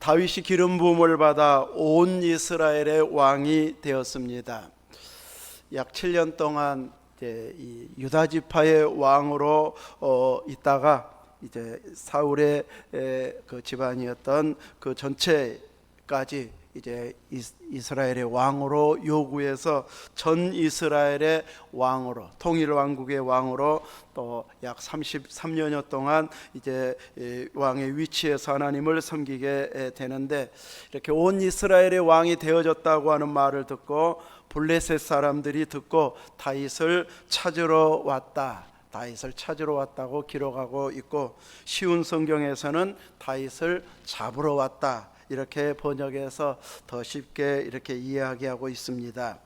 다윗이 기름 부음을 받아 온 이스라엘의 왕이 되었습니다. 약 7년 동안 유다 지파의 왕으로 어, 있다가 이제 사울의 에, 그 집안이었던 그 전체까지 이제 이스- 이스라엘의 왕으로 요구해서 전 이스라엘의 왕으로 통일 왕국의 왕으로 또 약 33년여 동안 이제 이 왕의 위치에서 하나님을 섬기게 에, 되는데 이렇게 온 이스라엘의 왕이 되어졌다고 하는 말을 듣고 블레셋 사람들이 듣고 다윗을 찾으러 왔다. 다윗을 찾으러 왔다고 기록하고 있고 쉬운 성경에서는 다윗을 잡으러 왔다. 이렇게 번역해서 더 쉽게 이렇게 이해하게 있습니다.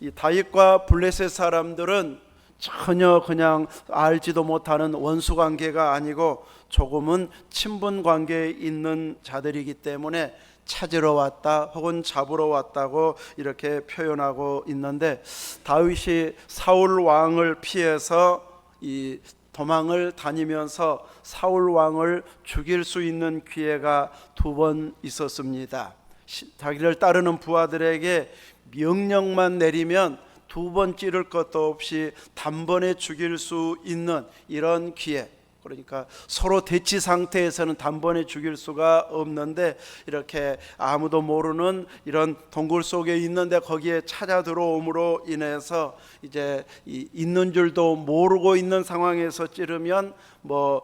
이 다윗과 블레셋 사람들은 전혀 그냥 알지도 못하는 원수 관계가 아니고 조금은 친분 관계에 있는 자들이기 때문에 찾으러 왔다 혹은 잡으러 왔다고 이렇게 표현하고 있는데 다윗이 사울 왕을 피해서 이 도망을 다니면서 사울 왕을 죽일 수 있는 기회가 두 번 있었습니다. 시- 자기를 따르는 부하들에게 명령만 내리면 두 번 찌를 것도 없이 단번에 죽일 수 있는 이런 기회. 그러니까 서로 대치 상태에서는 단번에 죽일 수가 없는데 이렇게 아무도 모르는 이런 동굴 속에 있는데 거기에 찾아 들어옴으로 인해서 이제 이 있는 줄도 모르고 있는 상황에서 찌르면 뭐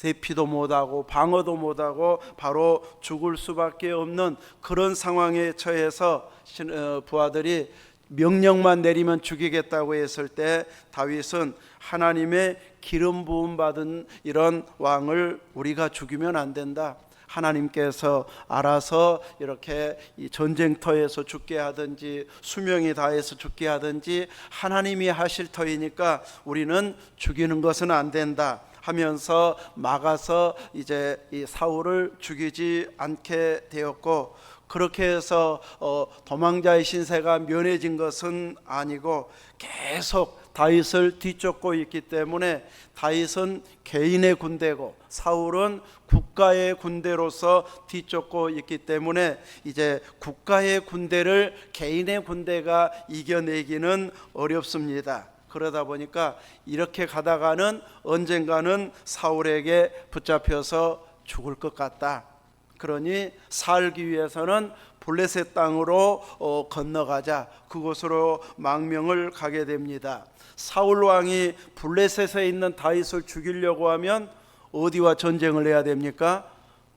대피도 못하고 방어도 못하고 바로 죽을 수밖에 없는 그런 상황에 처해서 신- 어, 부하들이 명령만 내리면 죽이겠다고 했을 때 다윗은 하나님의 기름 부음 받은 이런 왕을 우리가 죽이면 안 된다. 하나님께서 알아서 이렇게 이 전쟁터에서 죽게 하든지 수명이 다해서 죽게 하든지 하나님이 하실 터이니까 우리는 죽이는 것은 안 된다. 하면서 막아서 이제 이 사울을 죽이지 않게 되었고 그렇게 해서 어, 도망자의 신세가 면해진 것은 아니고 계속 다윗을 뒤쫓고 있기 때문에 다윗은 개인의 군대고 사울은 국가의 군대로서 뒤쫓고 있기 때문에 이제 국가의 군대를 개인의 군대가 이겨내기는 어렵습니다. 그러다 보니까 이렇게 가다가는 언젠가는 사울에게 붙잡혀서 죽을 것 같다. 그러니 살기 위해서는 블레셋 땅으로 어, 건너가자 그곳으로 망명을 가게 됩니다. 사울 왕이 블레셋에 있는 다윗을 죽이려고 하면 어디와 전쟁을 해야 됩니까?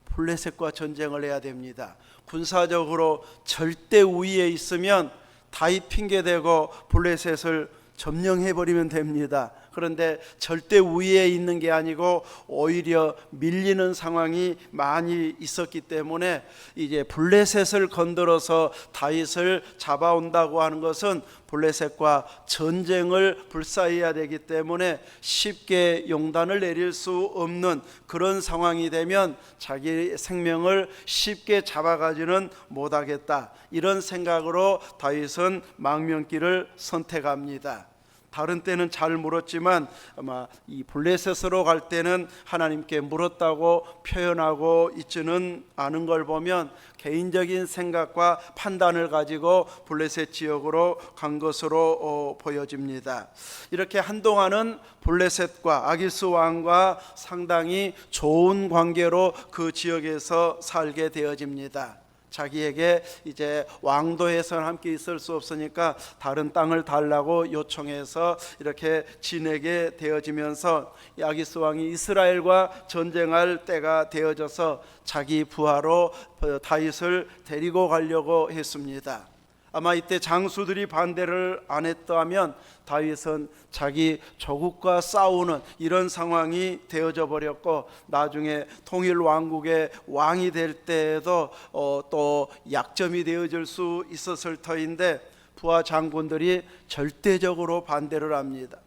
블레셋과 전쟁을 해야 됩니다. 군사적으로 절대 우위에 있으면 다윗 핑계 대고 블레셋을 점령해 버리면 됩니다. 그런데 절대 우위에 있는 게 아니고 오히려 밀리는 상황이 많이 있었기 때문에 이제 블레셋을 건드려서 다윗을 잡아온다고 하는 것은 블레셋과 전쟁을 불사해야 되기 때문에 쉽게 용단을 내릴 수 없는 그런 상황이 되면 자기 생명을 쉽게 잡아가지는 못하겠다 이런 생각으로 다윗은 망명길을 선택합니다. 다른 때는 잘 물었지만 아마 이 블레셋으로 갈 때는 하나님께 물었다고 표현하고 있지는 않은 걸 보면 개인적인 생각과 판단을 가지고 블레셋 지역으로 간 것으로 어, 보여집니다. 이렇게 한동안은 블레셋과 아기스 왕과 상당히 좋은 관계로 그 지역에서 살게 되어집니다. 자기에게 이제 왕도에서 함께 있을 수 없으니까 다른 땅을 달라고 요청해서 이렇게 지내게 되어지면서 야기스 왕이 이스라엘과 전쟁할 때가 되어져서 자기 부하로 다윗을 데리고 가려고 했습니다. 아마 이때 장수들이 반대를 안 했다면 다윗은 자기 조국과 싸우는 이런 상황이 되어져 버렸고 나중에 통일 왕국의 왕이 될 때에도 어, 또 약점이 되어질 수 있었을 터인데 부하 장군들이 절대적으로 반대를 합니다.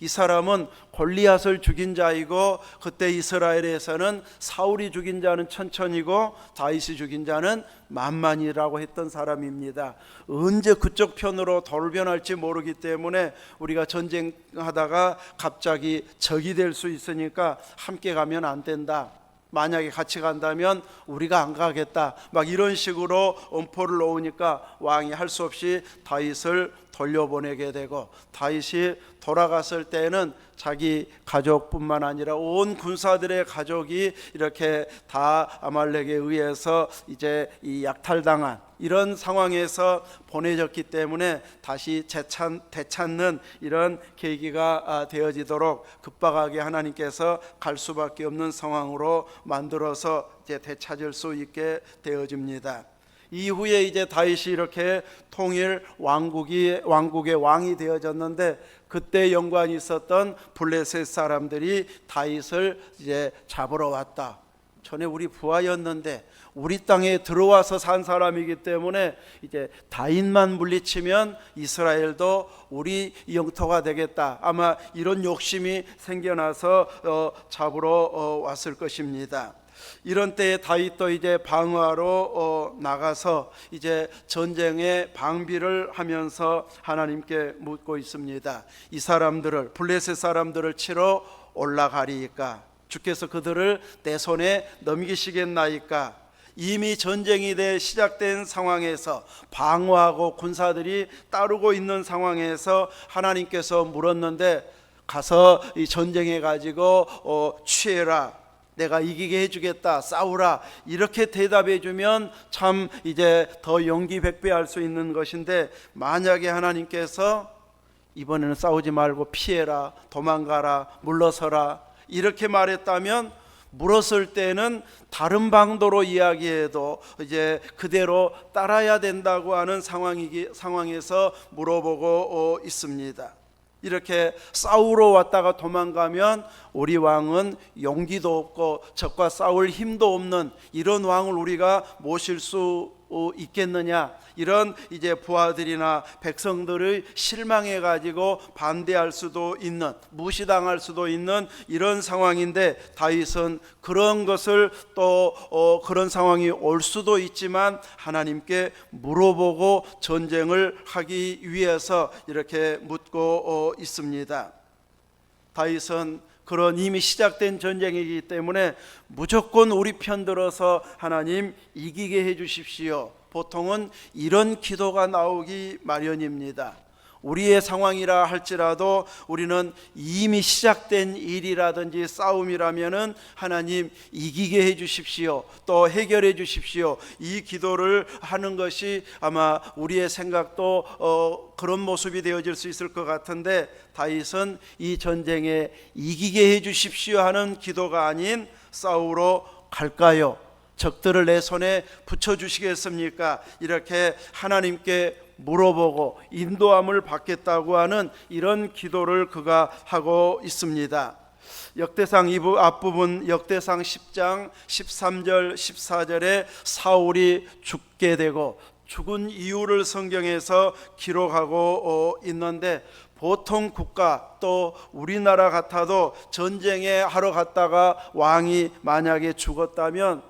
이 사람은 골리앗을 죽인 자이고 그때 이스라엘에서는 사울이 죽인 자는 천천이고 다윗이 죽인 자는 만만이라고 했던 사람입니다. 언제 그쪽 편으로 돌변할지 모르기 때문에 우리가 전쟁하다가 갑자기 적이 될 수 있으니까 함께 가면 안 된다. 만약에 같이 간다면 우리가 안 가겠다. 막 이런 식으로 엄포를 놓으니까 왕이 할 수 없이 다윗을 돌려보내게 되고 다윗이 돌아갔을 때는 자기 가족뿐만 아니라 온 군사들의 가족이 이렇게 다 아말렉에 의해서 이제 이 약탈당한 이런 상황에서 보내졌기 때문에 다시 재찬 되찾는 이런 계기가 아, 되어지도록 급박하게 하나님께서 갈 수밖에 없는 상황으로 만들어서 이제 되찾을 수 있게 되어집니다. 이후에 이제 다윗이 이렇게 통일 왕국이 왕국의 왕이 되어졌는데 그때 연관이 있었던 블레셋 사람들이 다윗을 이제 잡으러 왔다. 전에 우리 부하였는데 우리 땅에 들어와서 산 사람이기 때문에 이제 다윗만 물리치면 이스라엘도 우리 영토가 되겠다. 아마 이런 욕심이 생겨나서 어, 잡으러 어, 왔을 것입니다. 이런 때에 다윗도 이제 방어하러 어, 나가서 이제 전쟁의 방비를 하면서 하나님께 묻고 있습니다. 이 사람들을 블레셋 사람들을 치러 올라가리이까? 주께서 그들을 내 손에 넘기시겠나이까? 이미 전쟁이 돼 시작된 상황에서 방어하고 군사들이 따르고 있는 상황에서 하나님께서 물었는데 가서 이 전쟁해 가지고 어, 취해라 내가 이기게 해주겠다 싸우라 이렇게 대답해 주면 참 이제 더 용기 백배할 수 있는 것인데 만약에 하나님께서 이번에는 싸우지 말고 피해라 도망가라 물러서라 이렇게 말했다면 물었을 때는 다른 방도로 이야기해도 이제 그대로 따라야 된다고 하는 상황이기 상황에서 물어보고 어, 있습니다. 이렇게 싸우러 왔다가 도망가면 우리 왕은 용기도 없고 적과 싸울 힘도 없는 이런 왕을 우리가 모실 수 어, 있겠느냐 이런 이제 부하들이나 백성들의 실망해 가지고 반대할 수도 있는 무시당할 수도 있는 이런 상황인데 다윗은 그런 것을 또 어, 그런 상황이 올 수도 있지만 하나님께 물어보고 전쟁을 하기 위해서 이렇게 묻고 어, 있습니다. 다윗은 그런 이미 시작된 전쟁이기 때문에 무조건 우리 편 들어서 하나님 이기게 해 주십시오. 보통은 이런 기도가 나오기 마련입니다. 우리의 상황이라 할지라도 우리는 이미 시작된 일이라든지 싸움이라면은 하나님 이기게 해 주십시오. 또 해결해 주십시오. 이 기도를 하는 것이 아마 우리의 생각도 어, 그런 모습이 되어질 수 있을 것 같은데 다윗은 이 전쟁에 이기게 해 주십시오 하는 기도가 아닌 싸우러 갈까요? 적들을 내 손에 붙여 주시겠습니까? 이렇게 하나님께 물어보고 인도함을 받겠다고 하는 이런 기도를 그가 하고 있습니다. 역대상 앞부분 역대상 10장 13절 14절에 사울이 죽게 되고 죽은 이유를 성경에서 기록하고 어, 있는데 보통 국가 또 우리나라 같아도 전쟁에 하러 갔다가 왕이 만약에 죽었다면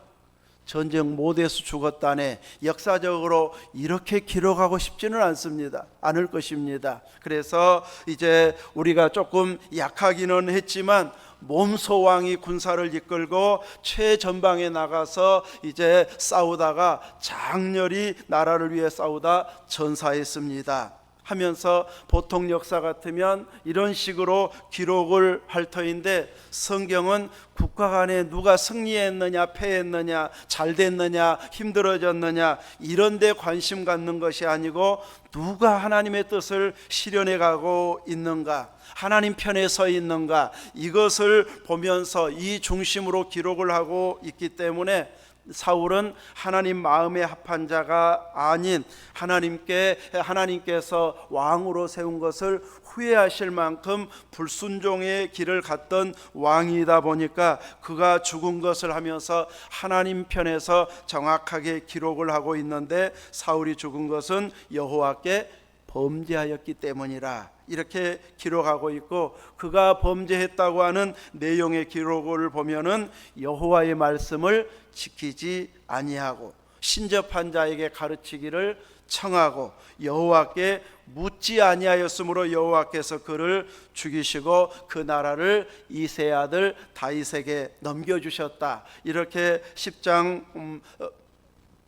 전쟁 못해서 죽었다네 역사적으로 이렇게 기록하고 싶지는 않습니다. 않을 것입니다. 그래서 이제 우리가 조금 약하기는 했지만 몸소 왕이 군사를 이끌고 최전방에 나가서 이제 싸우다가 장렬히 나라를 위해 싸우다 전사했습니다. 하면서 보통 역사 같으면 이런 식으로 기록을 할 터인데 성경은 국가 간에 누가 승리했느냐 패했느냐 잘 됐느냐 힘들어졌느냐 이런 데 관심 갖는 것이 아니고 누가 하나님의 뜻을 실현해 가고 있는가 하나님 편에 서 있는가 이것을 보면서 이 중심으로 기록을 하고 있기 때문에 사울은 하나님 마음에 합한 자가 아닌 하나님께 하나님께서 왕으로 세운 것을 후회하실 만큼 불순종의 길을 갔던 왕이다 보니까 그가 죽은 것을 하면서 하나님 편에서 정확하게 기록을 하고 있는데 사울이 죽은 것은 여호와께 범죄하였기 때문이라 이렇게 기록하고 있고 그가 범죄했다고 하는 내용의 기록을 보면은 여호와의 말씀을 지키지 아니하고 신접한 자에게 가르치기를 청하고 여호와께 묻지 아니하였으므로 여호와께서 그를 죽이시고 그 나라를 이세 아들 다윗에게 넘겨 주셨다. 이렇게 10장 음, 어,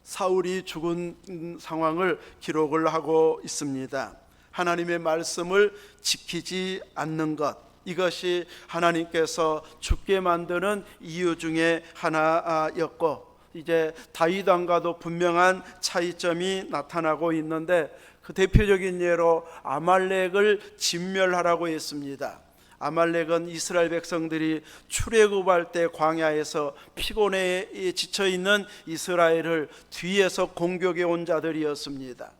사울이 죽은 음, 상황을 기록을 하고 있습니다. 하나님의 말씀을 지키지 않는 것 이것이 하나님께서 죽게 만드는 이유 중에 하나였고 이제 다윗 왕과도 분명한 차이점이 나타나고 있는데 그 대표적인 예로 아말렉을 진멸하라고 했습니다. 아말렉은 이스라엘 백성들이 출애굽할 때 광야에서 피곤에 지쳐 있는 이스라엘을 뒤에서 공격해 온 자들이었습니다.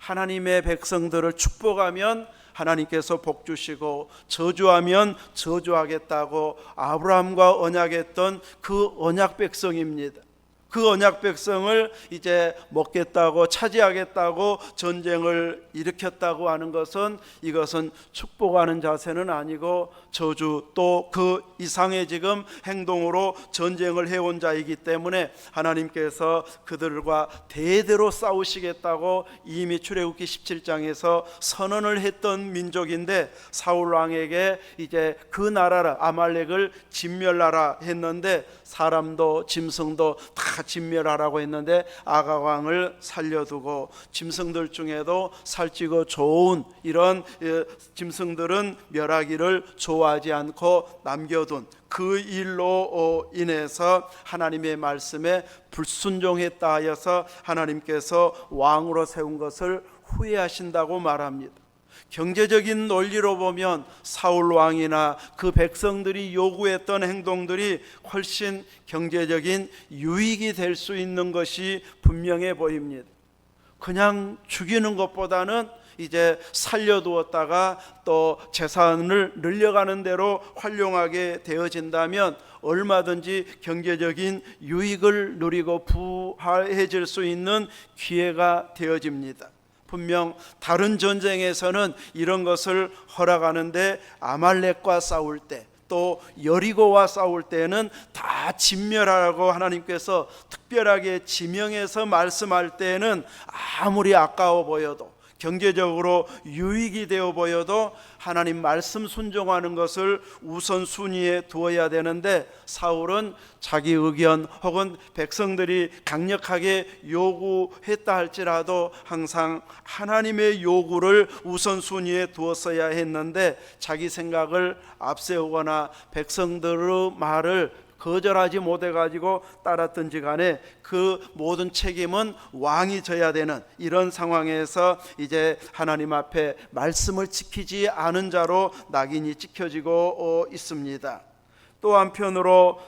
하나님의 백성들을 축복하면 하나님께서 복 주시고 저주하면 저주하겠다고 아브라함과 언약했던 그 언약 백성입니다. 그 언약 백성을 이제 먹겠다고 차지하겠다고 전쟁을 일으켰다고 하는 것은 이것은 축복하는 자세는 아니고 저주 또 그 이상의 지금 행동으로 전쟁을 해온 자이기 때문에 하나님께서 그들과 대대로 싸우시겠다고 이미 출애굽기 17장에서 선언을 했던 민족인데 사울 왕에게 이제 그 나라를 아말렉을 진멸하라 했는데 사람도 짐승도 다 진멸하라고 했는데 아가 왕을 살려두고 짐승들 중에도 살찌고 좋은 이런 예, 짐승들은 멸하기를 좋아하지 않고 남겨둔 그 일로 어, 인해서 하나님의 말씀에 불순종했다 하여서 하나님께서 왕으로 세운 것을 후회하신다고 말합니다. 경제적인 논리로 보면 사울 왕이나 그 백성들이 요구했던 행동들이 훨씬 경제적인 유익이 될 수 있는 것이 분명해 보입니다. 그냥 죽이는 것보다는 이제 살려두었다가 또 재산을 늘려가는 대로 활용하게 되어진다면 얼마든지 경제적인 유익을 누리고 부활해질 수 있는 기회가 되어집니다. 분명 다른 전쟁에서는 이런 것을 허락하는데 아말렉과 싸울 때 또 여리고와 싸울 때는 다 진멸하라고 하나님께서 특별하게 지명해서 말씀할 때는 아무리 아까워 보여도 경제적으로 유익이 되어 보여도 하나님 말씀 순종하는 것을 우선 순위에 두어야 되는데 사울은 자기 의견 혹은 백성들이 강력하게 요구했다 할지라도 항상 하나님의 요구를 우선 순위에 두었어야 했는데 자기 생각을 앞세우거나 백성들의 말을 거절하지 못해 가지고 따랐든지 간에 그 모든 책임은 왕이 져야 되는 이런 상황에서 이제 하나님 앞에 말씀을 지키지 않은 자로 낙인이 찍혀지고 어, 있습니다. 또 한편으로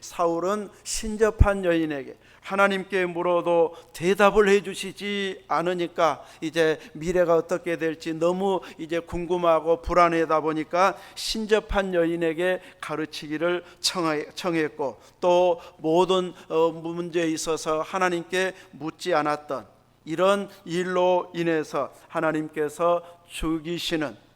사울은 신접한 여인에게 하나님께 물어도 대답을 해 주시지 않으니까 이제 미래가 어떻게 될지 너무 이제 궁금하고 불안하다 보니까 신접한 여인에게 가르치기를 청했고 또 모든 어, 문제에 있어서 하나님께 묻지 않았던 이런 일로 인해서 하나님께서 죽이시는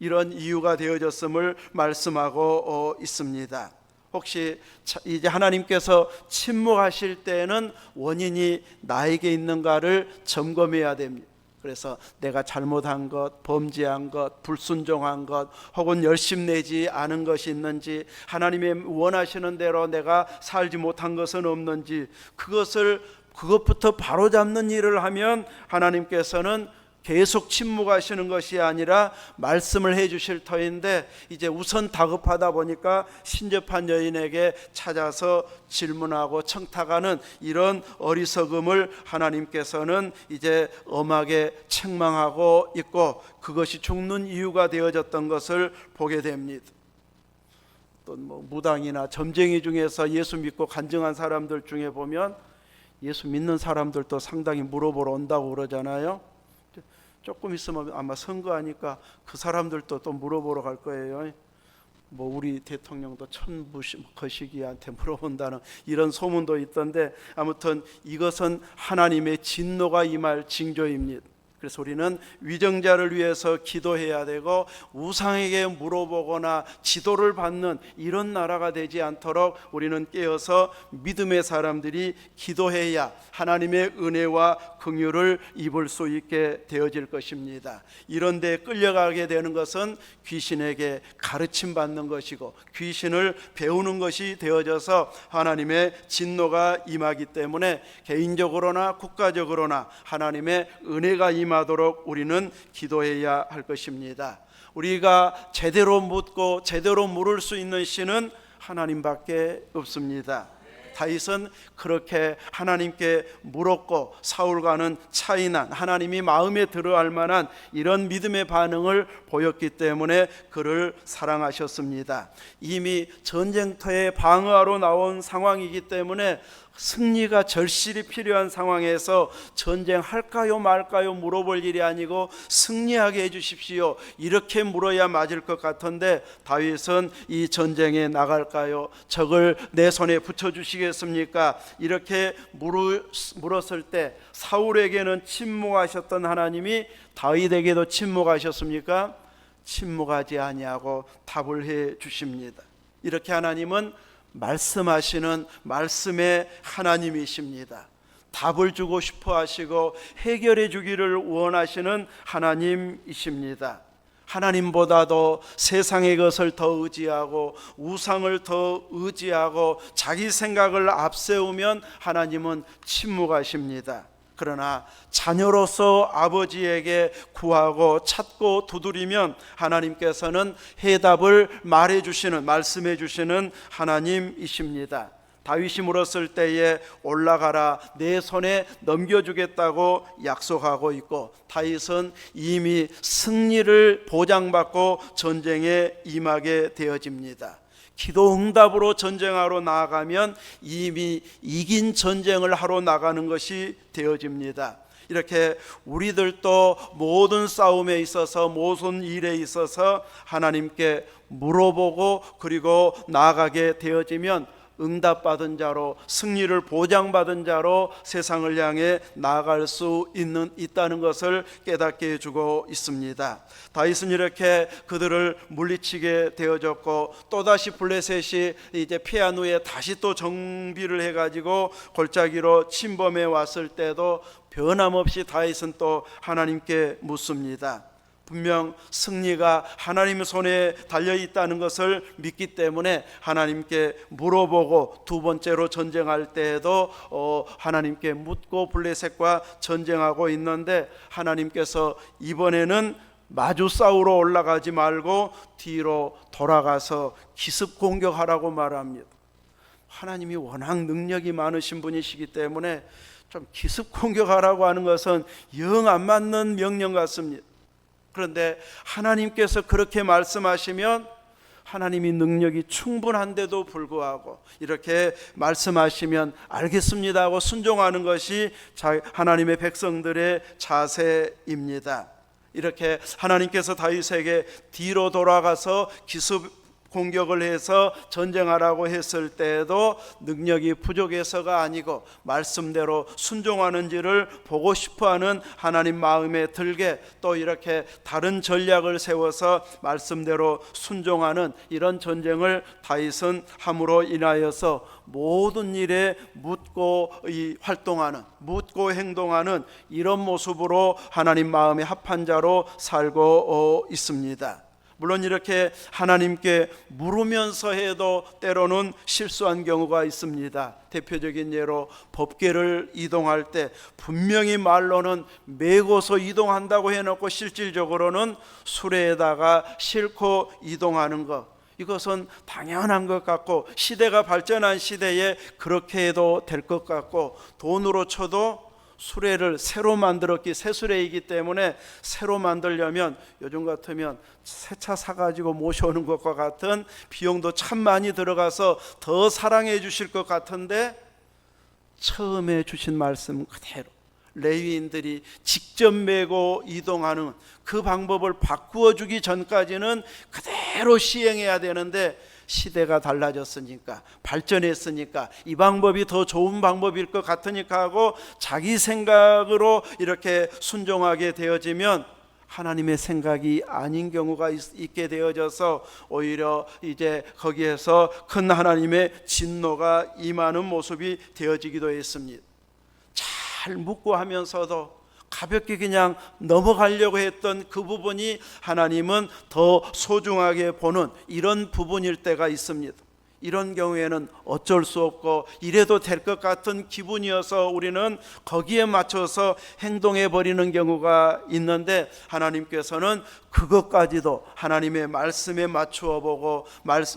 이런 이유가 되어졌음을 말씀하고 어, 있습니다. 혹시 이제 하나님께서 침묵하실 때는 원인이 나에게 있는가를 점검해야 됩니다. 그래서 내가 잘못한 것, 범죄한 것, 불순종한 것, 혹은 열심 내지 않은 것이 있는지, 하나님의 원하시는 대로 내가 살지 못한 것은 없는지, 그것을 그것부터 바로 잡는 일을 하면 하나님께서는 계속 침묵하시는 것이 아니라 말씀을 해 주실 터인데 이제 우선 다급하다 보니까 신접한 여인에게 찾아서 질문하고 청탁하는 이런 어리석음을 하나님께서는 이제 엄하게 책망하고 있고 그것이 죽는 이유가 되어졌던 것을 보게 됩니다. 또뭐 무당이나 점쟁이 중에서 예수 믿고 간증한 사람들 중에 보면 예수 믿는 사람들도 상당히 물어보러 온다고 그러잖아요. 조금 있으면 아마 선거하니까 그 사람들도 또 물어보러 갈 거예요. 뭐 우리 대통령도 천부 거시기한테 물어본다는 이런 소문도 있던데 아무튼 이것은 하나님의 진노가 임할 징조입니다. 그래서 우리는 위정자를 위해서 기도해야 되고 우상에게 물어보거나 지도를 받는 이런 나라가 되지 않도록 우리는 깨어서 믿음의 사람들이 기도해야 하나님의 은혜와 긍휼을 입을 수 있게 되어질 것입니다. 이런 데 끌려가게 되는 것은 귀신에게 가르침 받는 것이고 귀신을 배우는 것이 되어져서 하나님의 진노가 임하기 때문에 개인적으로나 국가적으로나 하나님의 은혜가 임 하도록 우리는 기도해야 할 것입니다. 우리가 제대로 묻고 제대로 물을 수 있는 신은 하나님밖에 없습니다. 다윗은 그렇게 하나님께 물었고 사울과는 차이난 하나님이 마음에 들어할 만한 이런 믿음의 반응을 보였기 때문에 그를 사랑하셨습니다. 이미 전쟁터에 방어하러 나온 상황이기 때문에 승리가 절실히 필요한 상황에서 전쟁할까요 말까요 물어볼 일이 아니고 승리하게 해주십시오 이렇게 물어야 맞을 것 같은데 다윗은 이 전쟁에 나갈까요 적을 내 손에 붙여주시겠 습니까 이렇게 물었을 때 사울에게는 침묵하셨던 하나님이 다윗에게도 침묵하셨습니까 침묵하지 아니하고 답을 해 주십니다 이렇게 하나님은 말씀하시는 말씀의 하나님이십니다. 답을 주고 싶어 하시고 해결해 주기를 원하시는 하나님이십니다. 하나님보다도 세상의 것을 더 의지하고 우상을 더 의지하고 자기 생각을 앞세우면 하나님은 침묵하십니다. 그러나 자녀로서 아버지에게 구하고 찾고 두드리면 하나님께서는 해답을 말해 주시는 말씀해 주시는 하나님이십니다. 다윗이 물었을 때에 올라가라 내 손에 넘겨주겠다고 약속하고 있고 다윗은 이미 승리를 보장받고 전쟁에 임하게 되어집니다. 기도 응답으로 전쟁하러 나아가면 이미 이긴 전쟁을 하러 나가는 것이 되어집니다. 이렇게 우리들도 모든 싸움에 있어서 모든 일에 있어서 하나님께 물어보고 그리고 나아가게 되어지면 응답받은 자로 승리를 보장받은 자로 세상을 향해 나아갈 수 있는 있다는 것을 깨닫게 해주고 있습니다. 다윗은 이렇게 그들을 물리치게 되어졌고 또다시 블레셋이 이제 피한 후에 다시 또 정비를 해가지고 골짜기로 침범해 왔을 때도 변함없이 다윗은 또 하나님께 묻습니다. 분명 승리가 하나님의 손에 달려 있다는 것을 믿기 때문에 하나님께 물어보고 두 번째로 전쟁할 때에도 어, 하나님께 묻고 블레셋과 전쟁하고 있는데 하나님께서 이번에는 마주 싸우러 올라가지 말고 뒤로 돌아가서 기습 공격하라고 말합니다. 하나님이 워낙 능력이 많으신 분이시기 때문에 좀 기습 공격하라고 하는 것은 영 안 맞는 명령 같습니다. 그런데 하나님께서 그렇게 말씀하시면 하나님이 능력이 충분한데도 불구하고 이렇게 말씀하시면 알겠습니다 하고 순종하는 것이 하나님의 백성들의 자세입니다. 이렇게 하나님께서 다윗에게 뒤로 돌아가서 기습 공격을 해서 전쟁하라고 했을 때에도 능력이 부족해서가 아니고 말씀대로 순종하는지를 보고 싶어하는 하나님 마음에 들게 또 이렇게 다른 전략을 세워서 말씀대로 순종하는 이런 전쟁을 다윗은 함으로 인하여서 모든 일에 묻고 활동하는 묻고 행동하는 이런 모습으로 하나님 마음에 합한 자로 살고 어, 있습니다. 물론 이렇게 하나님께 물으면서 해도 때로는 실수한 경우가 있습니다. 대표적인 예로 법계를 이동할 때 분명히 말로는 메고서 이동한다고 해놓고 실질적으로는 수레에다가 싣고 이동하는 것. 이것은 당연한 것 같고 시대가 발전한 시대에 그렇게 해도 될 것 같고 돈으로 쳐도 수레를 새로 만들었기 새 수레이기 때문에 새로 만들려면 요즘 같으면 새 차 사가지고 모셔오는 것과 같은 비용도 참 많이 들어가서 더 사랑해 주실 것 같은데 처음에 주신 말씀 그대로 레위인들이 직접 메고 이동하는 그 방법을 바꾸어 주기 전까지는 그대로 시행해야 되는데 시대가 달라졌으니까 발전했으니까 이 방법이 더 좋은 방법일 것 같으니까 하고 자기 생각으로 이렇게 순종하게 되어지면 하나님의 생각이 아닌 경우가 있, 있게 되어져서 오히려 이제 거기에서 큰 하나님의 진노가 임하는 모습이 되어지기도 했습니다. 잘 묻고 하면서도 가볍게 그냥 넘어가려고 했던 그 부분이 하나님은 더 소중하게 보는 이런 부분일 때가 있습니다. 이런 경우에는 어쩔 수 없고 이래도 될 것 같은 기분이어서 우리는 거기에 맞춰서 행동해 버리는 경우가 있는데 하나님께서는 그것까지도 하나님의 말씀에 맞추어 보고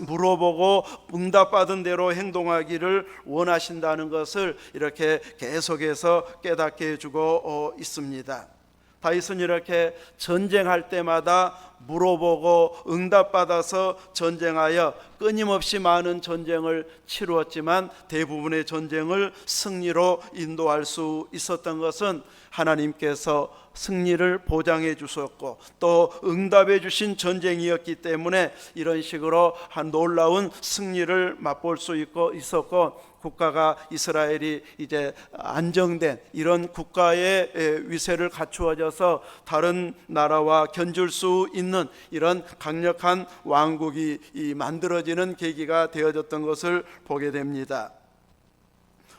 물어보고 응답받은 대로 행동하기를 원하신다는 것을 이렇게 계속해서 깨닫게 해주고 있습니다. 다윗은 이렇게 전쟁할 때마다 물어보고 응답받아서 전쟁하여 끊임없이 많은 전쟁을 치루었지만 대부분의 전쟁을 승리로 인도할 수 있었던 것은 하나님께서 승리를 보장해 주셨고 또 응답해 주신 전쟁이었기 때문에 이런 식으로 한 놀라운 승리를 맛볼 수 있고 있었고 국가가 이스라엘이 이제 안정된 이런 국가의 위세를 갖추어져서 다른 나라와 견줄 수 있는 이런 강력한 왕국이 만들어지는 계기가 되어졌던 것을 보게 됩니다.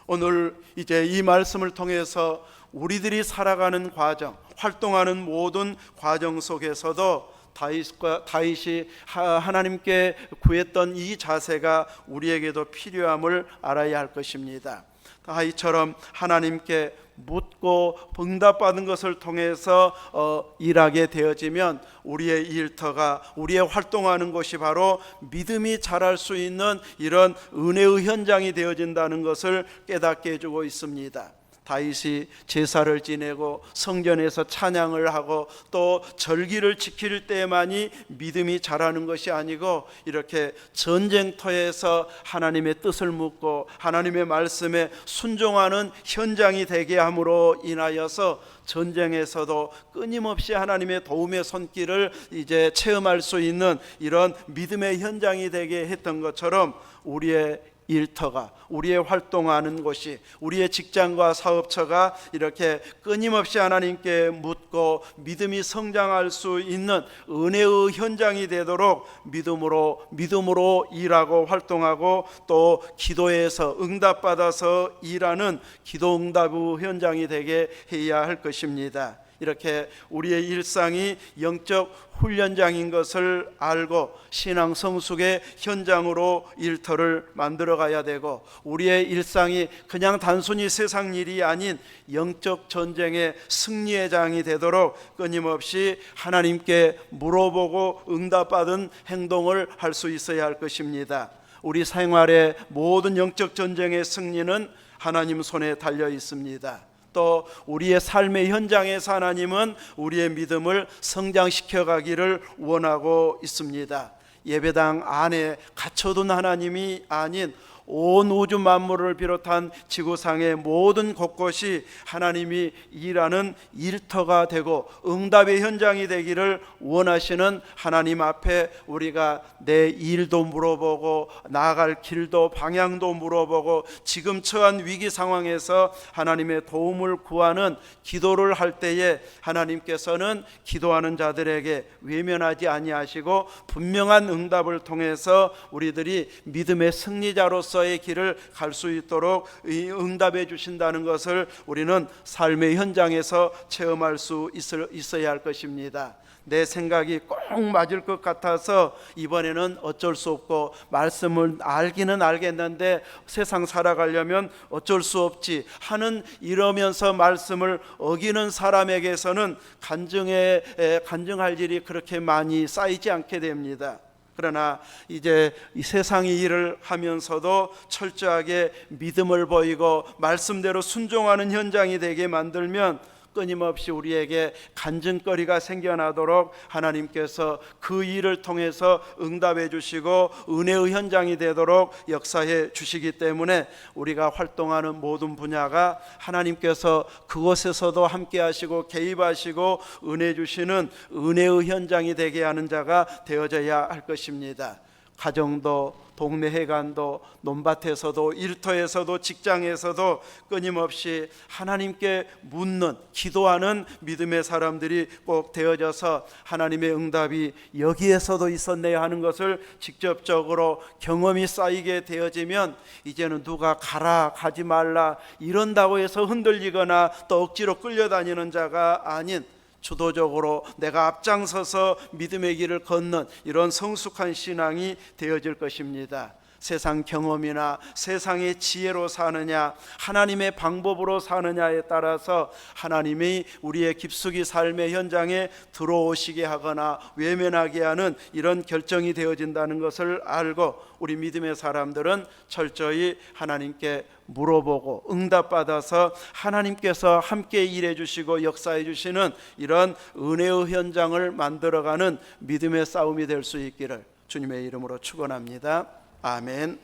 오늘 이제 이 말씀을 통해서 우리들이 살아가는 과정, 활동하는 모든 과정 속에서도 다윗과 다윗이 하나님께 구했던 이 자세가 우리에게도 필요함을 알아야 할 것입니다. 다윗처럼 하나님께 묻고 응답받은 것을 통해서 어, 일하게 되어지면 우리의 일터가 우리의 활동하는 것이 바로 믿음이 자랄 수 있는 이런 은혜의 현장이 되어진다는 것을 깨닫게 해주고 있습니다. 다윗이 제사를 지내고 성전에서 찬양을 하고 또 절기를 지킬 때만이 믿음이 자라는 것이 아니고 이렇게 전쟁터에서 하나님의 뜻을 묻고 하나님의 말씀에 순종하는 현장이 되게 함으로 인하여서 전쟁에서도 끊임없이 하나님의 도움의 손길을 이제 체험할 수 있는 이런 믿음의 현장이 되게 했던 것처럼 우리의 일터가 우리의 활동하는 곳이 우리의 직장과 사업처가 이렇게 끊임없이 하나님께 묻고 믿음이 성장할 수 있는 은혜의 현장이 되도록 믿음으로 믿음으로 일하고 활동하고 또 기도에서 응답받아서 일하는 기도 응답의 현장이 되게 해야 할 것입니다. 이렇게 우리의 일상이 영적 훈련장인 것을 알고 신앙 성숙의 현장으로 일터를 만들어 가야 되고 우리의 일상이 그냥 단순히 세상 일이 아닌 영적 전쟁의 승리의 장이 되도록 끊임없이 하나님께 물어보고 응답받은 행동을 할 수 있어야 할 것입니다. 우리 생활의 모든 영적 전쟁의 승리는 하나님 손에 달려 있습니다. 또 우리의 삶의 현장에서 하나님은 우리의 믿음을 성장시켜 가기를 원하고 있습니다. 예배당 안에 갇혀둔 하나님이 아닌 온 우주 만물을 비롯한 지구상의 모든 곳곳이 하나님이 일하는 일터가 되고 응답의 현장이 되기를 원하시는 하나님 앞에 우리가 내 일도 물어보고 나아갈 길도 방향도 물어보고 지금 처한 위기 상황에서 하나님의 도움을 구하는 기도를 할 때에 하나님께서는 기도하는 자들에게 외면하지 아니하시고 분명한 응답을 통해서 우리들이 믿음의 승리자로서 역사의 길을 갈 수 있도록 응답해 주신다는 것을 우리는 삶의 현장에서 체험할 수 있어야 할 것입니다. 내 생각이 꼭 맞을 것 같아서 이번에는 어쩔 수 없고 말씀을 알기는 알겠는데 세상 살아가려면 어쩔 수 없지 하는 이러면서 말씀을 어기는 사람에게서는 간증에 간증할 일이 그렇게 많이 쌓이지 않게 됩니다. 그러나 이제 이 세상의 일을 하면서도 철저하게 믿음을 보이고 말씀대로 순종하는 현장이 되게 만들면 끊임없이 우리에게 간증거리가 생겨나도록 하나님께서 그 일을 통해서 응답해 주시고 은혜의 현장이 되도록 역사해 주시기 때문에 우리가 활동하는 모든 분야가 하나님께서 그곳에서도 함께 하시고 개입하시고 은혜 주시는 은혜의 현장이 되게 하는 자가 되어져야 할 것입니다. 가정도 동네 해관도 논밭에서도 일터에서도 직장에서도 끊임없이 하나님께 묻는 기도하는 믿음의 사람들이 꼭 되어져서 하나님의 응답이 여기에서도 있었네요 하는 것을 직접적으로 경험이 쌓이게 되어지면 이제는 누가 가라 가지 말라 이런다고 해서 흔들리거나 또 억지로 끌려다니는 자가 아닌 주도적으로 내가 앞장서서 믿음의 길을 걷는 이런 성숙한 신앙이 되어질 것입니다. 세상 경험이나 세상의 지혜로 사느냐, 하나님의 방법으로 사느냐에 따라서 하나님이 우리의 깊숙이 삶의 현장에 들어오시게 하거나 외면하게 하는 이런 결정이 되어진다는 것을 알고 우리 믿음의 사람들은 철저히 하나님께 물어보고 응답받아서 하나님께서 함께 일해 주시고 역사해 주시는 이런 은혜의 현장을 만들어가는 믿음의 싸움이 될 수 있기를 주님의 이름으로 축원합니다. 아멘.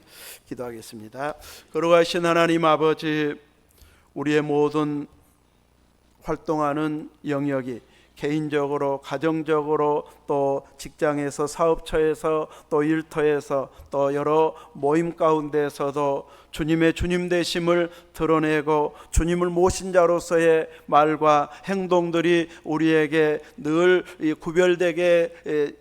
기도하겠습니다. 걸어가신 하나님 아버지 우리의 모든 활동하는 영역이 개인적으로 가정적으로 또 직장에서 사업처에서 또 일터에서 또 여러 모임 가운데서도 주님의 주님 되심을 드러내고 주님을 모신 자로서의 말과 행동들이 우리에게 늘이 구별되게 에,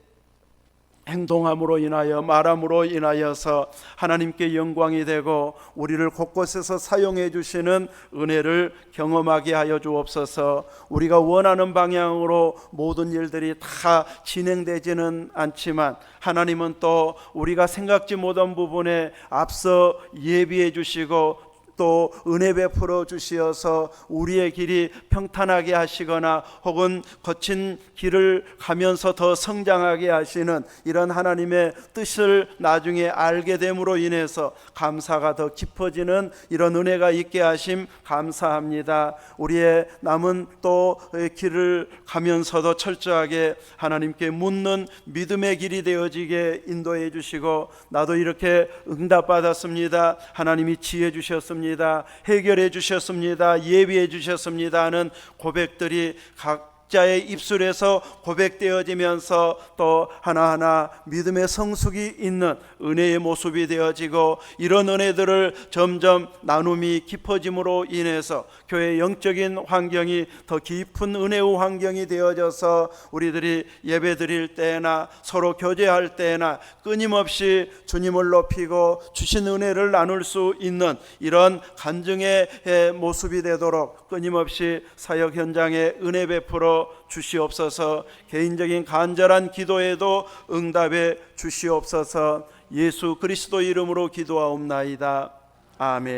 행동함으로 인하여 말함으로 인하여서 하나님께 영광이 되고 우리를 곳곳에서 사용해 주시는 은혜를 경험하게 하여 주옵소서. 우리가 원하는 방향으로 모든 일들이 다 진행되지는 않지만 하나님은 또 우리가 생각지 못한 부분에 앞서 예비해 주시고 또 은혜 베풀어 주시어서 우리의 길이 평탄하게 하시거나 혹은 거친 길을 가면서 더 성장하게 하시는 이런 하나님의 뜻을 나중에 알게 됨으로 인해서 감사가 더 깊어지는 이런 은혜가 있게 하심 감사합니다. 우리의 남은 또 길을 가면서도 철저하게 하나님께 묻는 믿음의 길이 되어지게 인도해 주시고 나도 이렇게 응답 받았습니다. 하나님이 지혜 주셨습니다. 해결해 주셨습니다. 예비해 주셨습니다. 하는 고백들이 각 자의 입술에서 고백되어지면서 또 하나하나 믿음의 성숙이 있는 은혜의 모습이 되어지고 이런 은혜들을 점점 나눔이 깊어짐으로 인해서 교회 영적인 환경이 더 깊은 은혜의 환경이 되어져서 우리들이 예배 드릴 때나 서로 교제할 때나 끊임없이 주님을 높이고 주신 은혜를 나눌 수 있는 이런 간증의 모습이 되도록 끊임없이 사역 현장에 은혜 베풀어 주시옵소서 개인적인 간절한 기도에도 응답해 주시옵소서 예수 그리스도 이름으로 기도하옵나이다. 아멘.